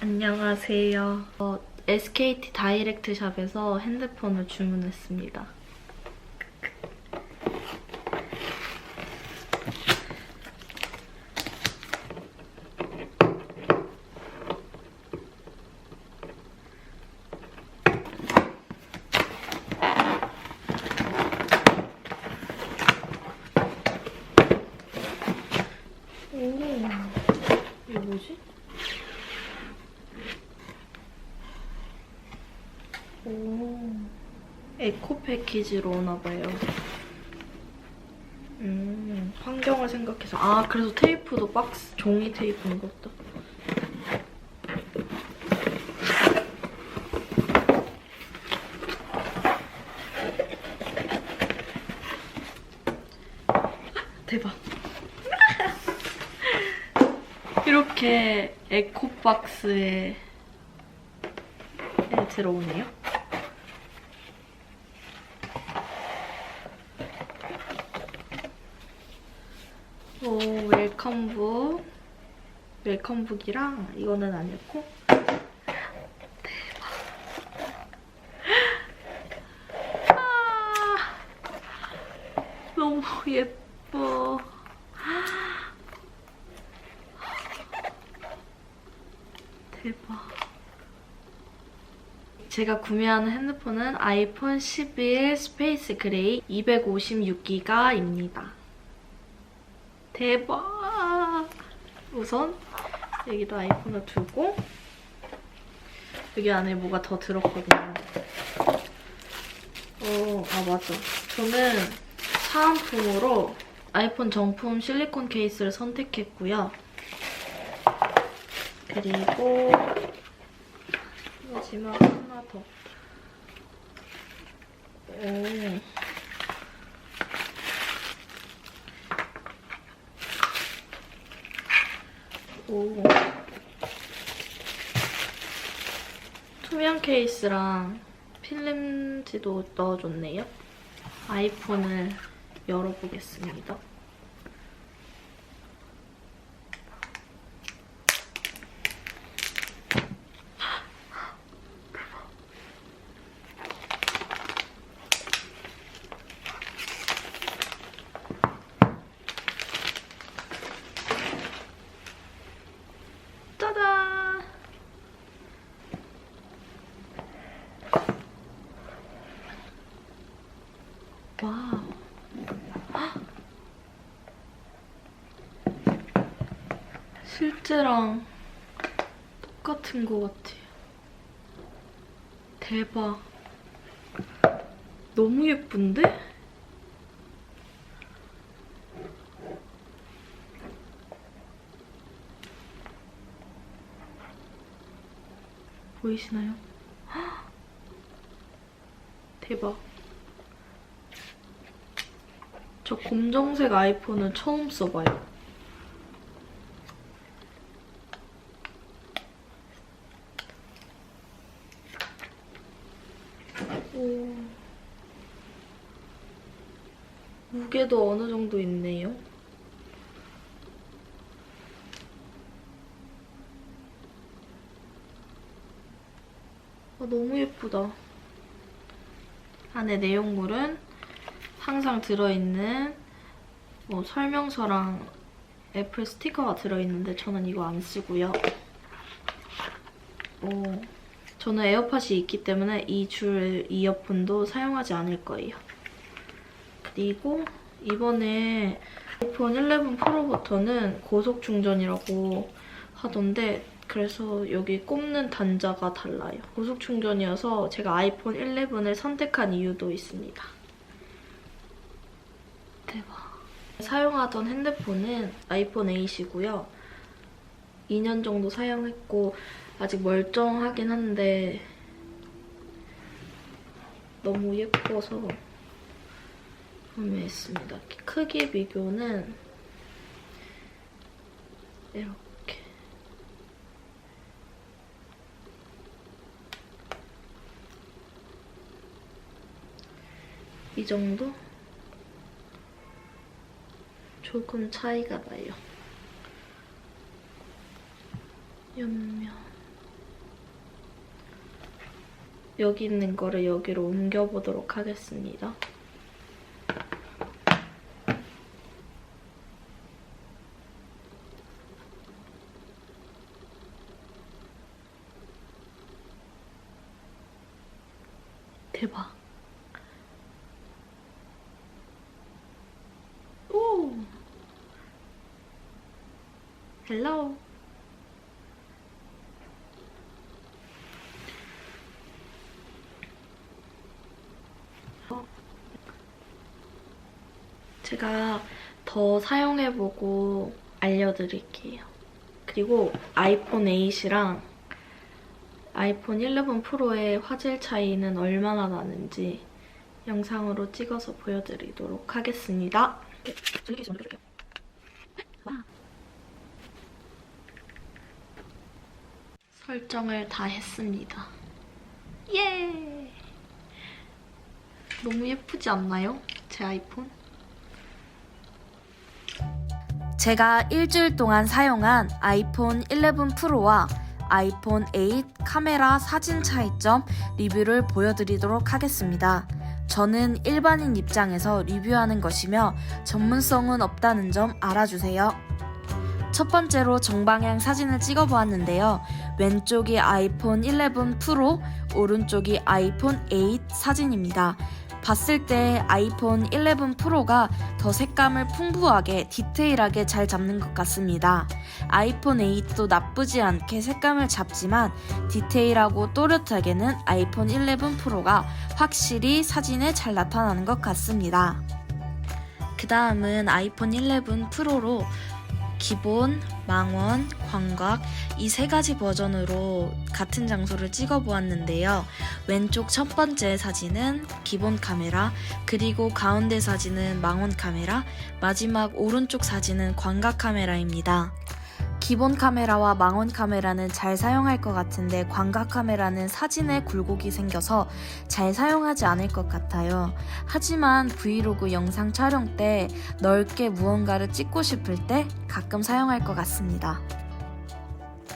안녕하세요. 어, SKT 다이렉트 샵에서 핸드폰을 주문했습니다. 오, 이거 뭐지? 오, 에코 패키지로 오나봐요. 음, 환경을 생각해서. 아, 그래서 테이프도 박스, 종이 테이프인 것도. 대박. 이렇게 에코박스에 에 들어오네요. 오, 웰컴북. 웰컴북이랑 이거는 아니었고. 아, 너무 예뻐. 대박. 제가 구매하는 핸드폰은 아이폰 11 스페이스 그레이 256기가입니다. 대박! 우선 여기도 아이폰을 두고 여기 안에 뭐가 더 들었거든요. 어, 아 맞아. 저는 사은품으로 아이폰 정품 실리콘 케이스를 선택했고요. 그리고 마지막 하나 더. 오. 오. 투명 케이스랑 필름지도 넣어줬네요. 아이폰을 열어보겠습니다. 짜잔! 와우. 헉! 실제랑 똑같은 것 같아요. 대박. 너무 예쁜데? 보이시나요? 헉! 대박. 저 검정색 아이폰은 처음 써봐요. 오. 무게도 어느 정도 있네요. 아, 너무 예쁘다. 안에 내용물은 항상 들어있는 뭐 설명서랑 애플 스티커가 들어있는데 저는 이거 안 쓰고요. 오, 저는 에어팟이 있기 때문에 이 줄 이어폰도 사용하지 않을 거예요. 그리고 이번에 아이폰 11 프로부터는 고속 충전이라고 하던데 그래서 여기 꼽는 단자가 달라요. 고속 충전이어서 제가 아이폰 11을 선택한 이유도 있습니다. 대박. 사용하던 핸드폰은 아이폰 8이고요. 2년 정도 사용했고 아직 멀쩡하긴 한데 너무 예뻐서 구매했습니다. 크기 비교는 이렇게 이 정도? 조금 차이가 나요. 옆면 여기 있는 거를 여기로 옮겨보도록 하겠습니다. 대박. 오. 헬로. 제가 더 사용해보고 알려드릴게요. 그리고 아이폰 8이랑 아이폰 11 프로의 화질 차이는 얼마나 나는지 영상으로 찍어서 보여드리도록 하겠습니다. 설정을 다 했습니다. 예! 너무 예쁘지 않나요? 제 아이폰? 제가 일주일 동안 사용한 아이폰 11 프로와 아이폰 8 카메라 사진 차이점 리뷰를 보여드리도록 하겠습니다. 저는 일반인 입장에서 리뷰하는 것이며 전문성은 없다는 점 알아주세요. 첫 번째로 정방향 사진을 찍어 보았는데요. 왼쪽이 아이폰 11 프로, 오른쪽이 아이폰 8 사진입니다. 봤을 때 아이폰 11 프로가 더 색감을 풍부하게 디테일하게 잘 잡는 것 같습니다. 아이폰 8도 나쁘지 않게 색감을 잡지만 디테일하고 또렷하게는 아이폰 11 프로가 확실히 사진에 잘 나타나는 것 같습니다. 그 다음은 아이폰 11 프로로 기본, 망원, 광각 이 세 가지 버전으로 같은 장소를 찍어 보았는데요. 왼쪽 첫 번째 사진은 기본 카메라, 그리고 가운데 사진은 망원 카메라, 마지막 오른쪽 사진은 광각 카메라입니다. 기본 카메라와 망원 카메라는 잘 사용할 것 같은데 광각 카메라는 사진에 굴곡이 생겨서 잘 사용하지 않을 것 같아요. 하지만 브이로그 영상 촬영 때 넓게 무언가를 찍고 싶을 때 가끔 사용할 것 같습니다.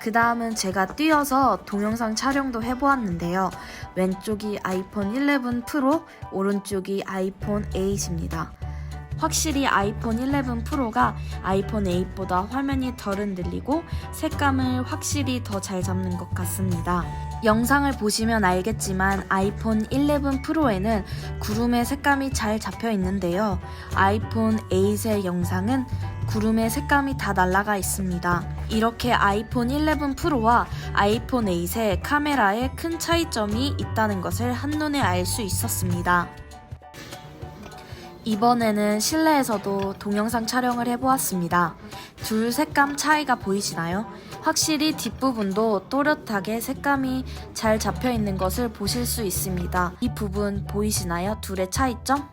그 다음은 제가 띄어서 동영상 촬영도 해보았는데요. 왼쪽이 아이폰 11 프로, 오른쪽이 아이폰 8입니다. 확실히 아이폰 11 프로가 아이폰 8보다 화면이 덜 흔들리고 색감을 확실히 더 잘 잡는 것 같습니다. 영상을 보시면 알겠지만 아이폰 11 프로에는 구름의 색감이 잘 잡혀 있는데요. 아이폰 8의 영상은 구름의 색감이 다 날아가 있습니다. 이렇게 아이폰 11 프로와 아이폰 8의 카메라에 큰 차이점이 있다는 것을 한눈에 알 수 있었습니다. 이번에는 실내에서도 동영상 촬영을 해보았습니다. 둘 색감 차이가 보이시나요? 확실히 뒷부분도 또렷하게 색감이 잘 잡혀 있는 것을 보실 수 있습니다. 이 부분 보이시나요? 둘의 차이점?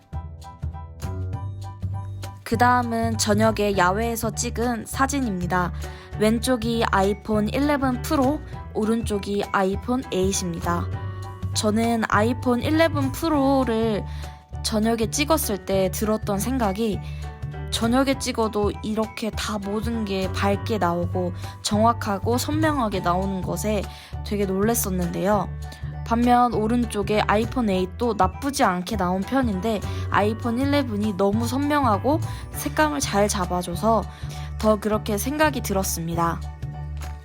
그 다음은 저녁에 야외에서 찍은 사진입니다. 왼쪽이 아이폰 11 프로, 오른쪽이 아이폰 8입니다. 저는 아이폰 11 프로를 저녁에 찍었을 때 들었던 생각이 저녁에 찍어도 이렇게 다 모든 게 밝게 나오고 정확하고 선명하게 나오는 것에 되게 놀랬었는데요. 반면 오른쪽에 아이폰 8도 나쁘지 않게 나온 편인데 아이폰 11이 너무 선명하고 색감을 잘 잡아줘서 더 그렇게 생각이 들었습니다.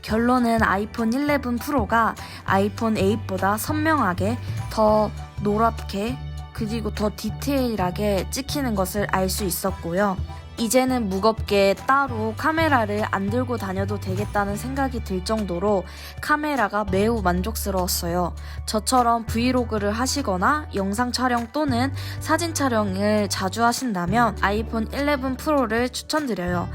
결론은 아이폰 11 프로가 아이폰 8보다 선명하게 더 노랗게 그리고 더 디테일하게 찍히는 것을 알 수 있었고요. 이제는 무겁게 따로 카메라를 안 들고 다녀도 되겠다는 생각이 들 정도로 카메라가 매우 만족스러웠어요. 저처럼 브이로그를 하시거나 영상 촬영 또는 사진 촬영을 자주 하신다면 아이폰 11 프로를 추천드려요.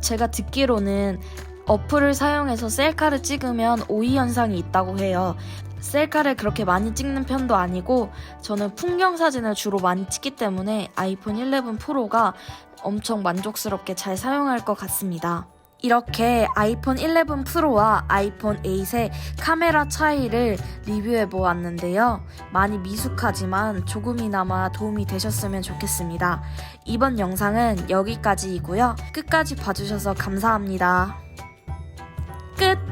제가 듣기로는 어플을 사용해서 셀카를 찍으면 오이 현상이 있다고 해요. 셀카를 그렇게 많이 찍는 편도 아니고 저는 풍경 사진을 주로 많이 찍기 때문에 아이폰 11 프로가 엄청 만족스럽게 잘 사용할 것 같습니다. 이렇게 아이폰 11 프로와 아이폰 8의 카메라 차이를 리뷰해 보았는데요. 많이 미숙하지만 조금이나마 도움이 되셨으면 좋겠습니다. 이번 영상은 여기까지이고요. 끝까지 봐주셔서 감사합니다. 끝!